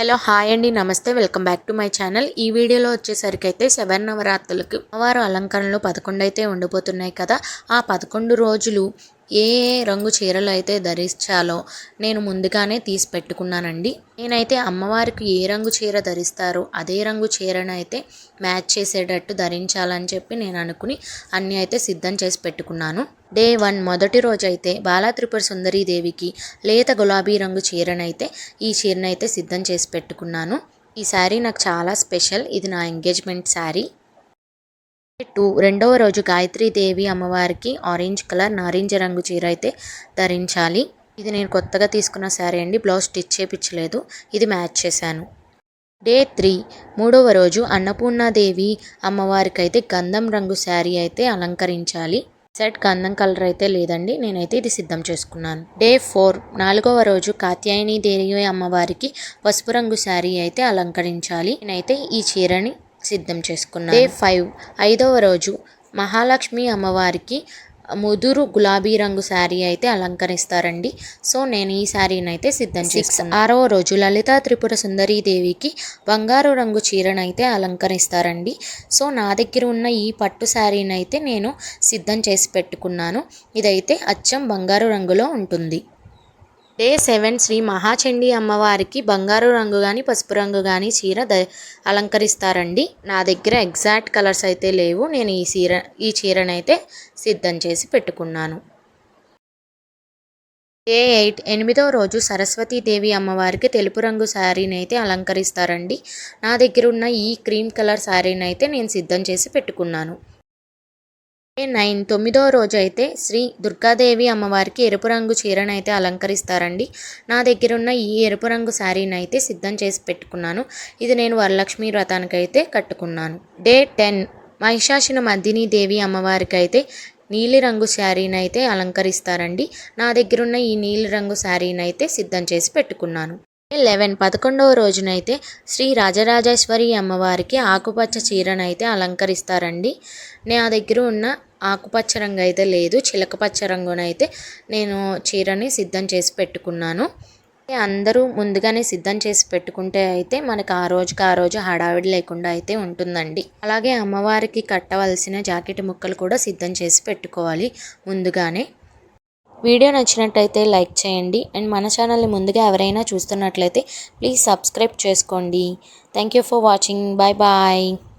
Hello hi అండి. నమస్తే. Welcome back to my channel. ఈ వీడియోలో వచ్చేసరికి అయితే శవర్ నవరాత్రులకు అమ్మవారు అలంకరణలు పదకొండు అయితే ఉండిపోతున్నాయి కదా. ఆ పదకొండు రోజులు ఏ ఏ రంగు చీరలు అయితే ధరించాలో నేను ముందుగానే తీసి పెట్టుకున్నానండి. నేనైతే అమ్మవారికి ఏ రంగు చీర ధరిస్తారో అదే రంగు చీరను అయితే మ్యాచ్ చేసేటట్టు ధరించాలని చెప్పి నేను అనుకుని అన్నీ అయితే సిద్ధం చేసి పెట్టుకున్నాను. డే వన్ మొదటి రోజు అయితే బాలా త్రిపుర సుందరీ దేవికి లేత గులాబీ రంగు చీరనైతే ఈ చీరనైతే సిద్ధం చేసి పెట్టుకున్నాను. ఈ శారీ నాకు చాలా స్పెషల్. ఇది నా ఎంగేజ్మెంట్ శారీ. టూ రెండవ రోజు దేవి అమ్మవారికి ఆరెంజ్ కలర్ నారింజ రంగు చీర అయితే ధరించాలి. ఇది నేను కొత్తగా తీసుకున్న శారీ అండి. బ్లౌజ్ స్టిచ్ చేపించలేదు. ఇది మ్యాచ్ చేశాను. డే త్రీ మూడవ రోజు అన్నపూర్ణాదేవి అమ్మవారికి అయితే గంధం రంగు శారీ అయితే అలంకరించాలి. సెట్ గంధం కలర్ అయితే లేదండి. నేనైతే ఇది సిద్ధం చేసుకున్నాను. డే ఫోర్ నాలుగవ రోజు కాత్యాయని దేవి అమ్మవారికి పసుపు రంగు శారీ అయితే అలంకరించాలి. నేనైతే ఈ చీరని సిద్ధం చేసుకున్నాను. డే ఫైవ్ ఐదవ రోజు మహాలక్ష్మి అమ్మవారికి ముదురు గులాబీ రంగు శారీ అయితే అలంకరిస్తారండి. సో నేను ఈ శారీని అయితే సిద్ధం. చేస్తాను ఆరవ రోజు లలితా త్రిపుర సుందరీ దేవికి బంగారు రంగు చీరను అయితే అలంకరిస్తారండి. సో నా దగ్గర ఉన్న ఈ పట్టు శారీని అయితే నేను సిద్ధం చేసి పెట్టుకున్నాను. ఇదైతే అచ్చం బంగారు రంగులో ఉంటుంది. డే సెవెన్ శ్రీ మహాచండి అమ్మవారికి బంగారు రంగు కానీ పసుపు రంగు కానీ చీర ద అలంకరిస్తారండి. నా దగ్గర ఎగ్జాక్ట్ కలర్స్ అయితే లేవు. నేను ఈ చీర ఈ చీరనైతే సిద్ధం చేసి పెట్టుకున్నాను. డే ఎయిట్ ఎనిమిదవ రోజు సరస్వతీదేవి అమ్మవారికి తెలుపు రంగు శారీని అయితే అలంకరిస్తారండి. నా దగ్గర ఉన్న ఈ క్రీమ్ కలర్ శారీని అయితే నేను సిద్ధం చేసి పెట్టుకున్నాను. నైన్ తొమ్మిదో రోజు అయితే శ్రీ దుర్గాదేవి అమ్మవారికి ఎరుపు రంగు చీరను అయితే అలంకరిస్తారండి. నా దగ్గర ఉన్న ఈ ఎరుపు రంగు శారీని అయితే సిద్ధం చేసి పెట్టుకున్నాను. ఇది నేను వరలక్ష్మి వ్రతానికి అయితే కట్టుకున్నాను. డే టెన్ మహిషాసిన మద్దిని దేవి అమ్మవారికి అయితే నీలిరంగు శారీని అయితే అలంకరిస్తారండి. నా దగ్గర ఉన్న ఈ నీలిరంగు శారీని అయితే సిద్ధం చేసి పెట్టుకున్నాను. లెవెన్ పదకొండవ రోజునైతే శ్రీ రాజరాజేశ్వరి అమ్మవారికి ఆకుపచ్చ చీరను అయితే అలంకరిస్తారండి. నా దగ్గర ఉన్న ఆకుపచ్చ రంగు అయితే లేదు. చిలకపచ్చ రంగునైతే నేను చీరని సిద్ధం చేసి పెట్టుకున్నాను. అందరూ ముందుగానే సిద్ధం చేసి పెట్టుకుంటే అయితే మనకు ఆ రోజుకి ఆ రోజు హడావిడి లేకుండా అయితే ఉంటుందండి. అలాగే అమ్మవారికి కట్టవలసిన జాకెట్ ముక్కలు కూడా సిద్ధం చేసి పెట్టుకోవాలి ముందుగానే. వీడియో నచ్చినట్టయితే లైక్ చేయండి. అండ్ మన ఛానల్ని ముందుగా ఎవరైనా చూస్తున్నట్లయితే ప్లీజ్ సబ్స్క్రైబ్ చేసుకోండి. Thank you for watching. Bye bye.